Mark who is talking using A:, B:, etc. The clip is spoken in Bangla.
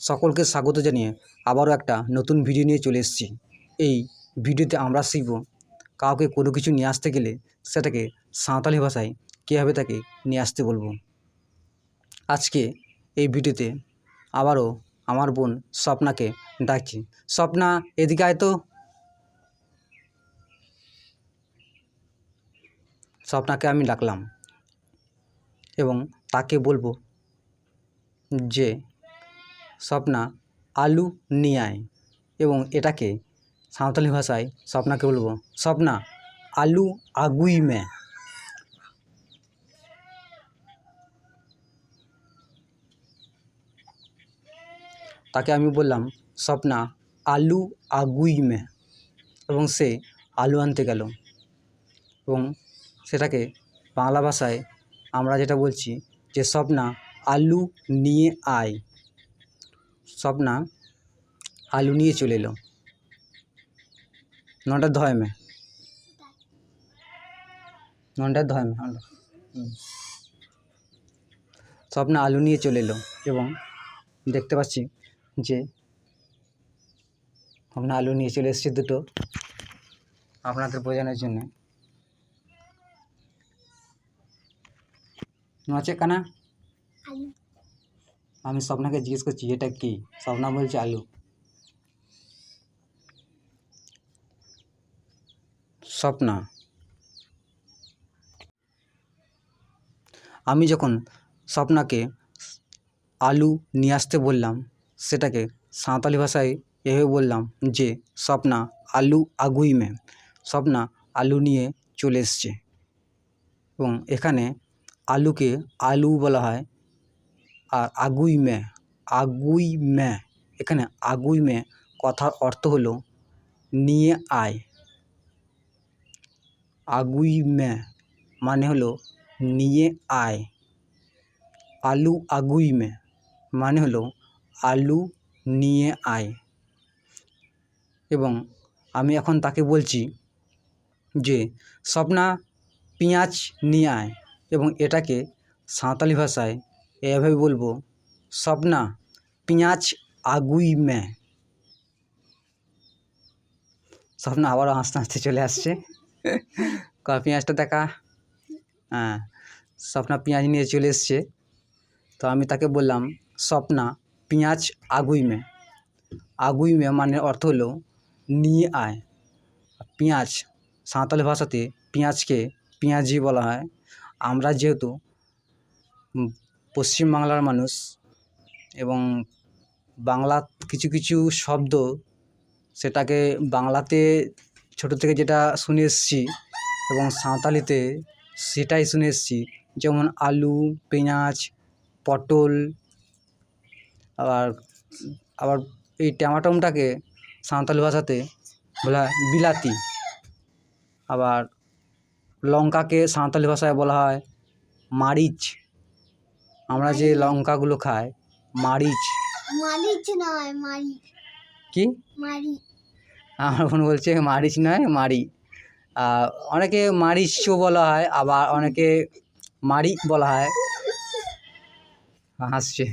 A: সকলকে স্বাগত জানিয়ে আবারও একটা নতুন ভিডিও নিয়ে চলে এসেছি। এই ভিডিওতে আমরা শিখব কাউকে কোনো কিছু নিয়ে আসতে গেলে সেটাকে সাঁওতালি ভাষায় কীভাবে তাকে নিয়ে আসতে বলব। আজকে এই ভিডিওতে আবারও আমার বোন স্বপ্নাকে ডাকছি। স্বপ্না, এদিকে আয় তো। স্বপ্নাকে আমি ডাকলাম এবং তাকে বলব যে স্বপ্না আলু নিয়ে আয়। এবং এটাকে সাঁওতালি ভাষায় স্বপ্নাকে বলব। স্বপ্না, আলু আগুই মে। তাকে আমি বললাম, স্বপ্না আলু আগুই মে। এবং সে আলু আনতে গেল। এবং সেটাকে বাংলা ভাষায় আমরা যেটা বলছি যে, স্বপ্না আলু নিয়ে আয়। স্বপ্না আলু নিয়ে চলে এলো। নটা ধয় মে। নটা ধয় মে হুম। স্বপ্না আলু নিয়ে চলে এলো এবং দেখতে পাচ্ছি যে আমরা আলু নিয়ে চলে এসেছি দুটো আপনাদের বোঝানোর জন্য। নচে কানা? আমি স্বপ্নাকে জিজ্ঞেস করছি, এটা কি? স্বপ্না বলছে, আলু। স্বপ্না। আমি যখন স্বপ্নাকে আলু নিয়ে আসতে বললাম, সেটাকে সাঁওতালি ভাষায় এভাবে বললাম যে, স্বপ্না আলু আগুই মে। স্বপ্না আলু নিয়ে চলে এসছে। এবং এখানে আলুকে আলু বলা হয়। আর আগুই মে আগুই মে। এখানে আগুই মে কথার অর্থ হলো নিয়ে আয়। আগুই মে মানে হলো নিয়ে আয়। আলু আগুই মে মানে হলো আলু নিয়ে আয়। এবং আমি এখন তাকে বলছি যে, স্বপ্না, পেঁয়াজ নিয়ে আয়। এবং এটাকে সাঁওতালি ভাষায় এভাবে বলব স্বপ্না পেঁয়াজ আগুই মে। স্বপ্না আবারও হাসতে হাসতে চলে আসছে। পেঁয়াজটা দেখা। হ্যাঁ স্বপ্না পেঁয়াজ নিয়ে চলে এসছে। তো আমি তাকে বললাম স্বপ্না পেঁয়াজ আগুই মে। আগুই মে মানে অর্থ হলো, নিয়ে আয়। পেঁয়াজ, সাঁওতালি ভাষাতে পেঁয়াজকে পেঁয়াজি বলা হয়। আমরা যেহেতু পশ্চিমবাংলার মানুষ এবং বাংলা কিছু কিছু শব্দ সেটাকে বাংলাতে ছোটো থেকে যেটা শুনে এসেছি এবং সাঁওতালিতে সেটাই শুনে এসেছি। যেমন আলু, পেঁয়াজ, পটল, আবার আবার এই ট্যামাটমটাকে সাঁওতালি ভাষাতে বলা হয় বিলাতি। আবার লঙ্কাকে সাঁওতালি ভাষায় বলা হয় মারিচ। আমরা যে লঙ্কাগুলো খাই মারিচ।
B: মারিচ নয় মারি
A: কি?
B: মারি
A: আমার বোন বলছে মারিচ নয় মারি। অনেকে মারিচও বলা হয় আবার অনেকে মারি বলা হয়। হাসছে।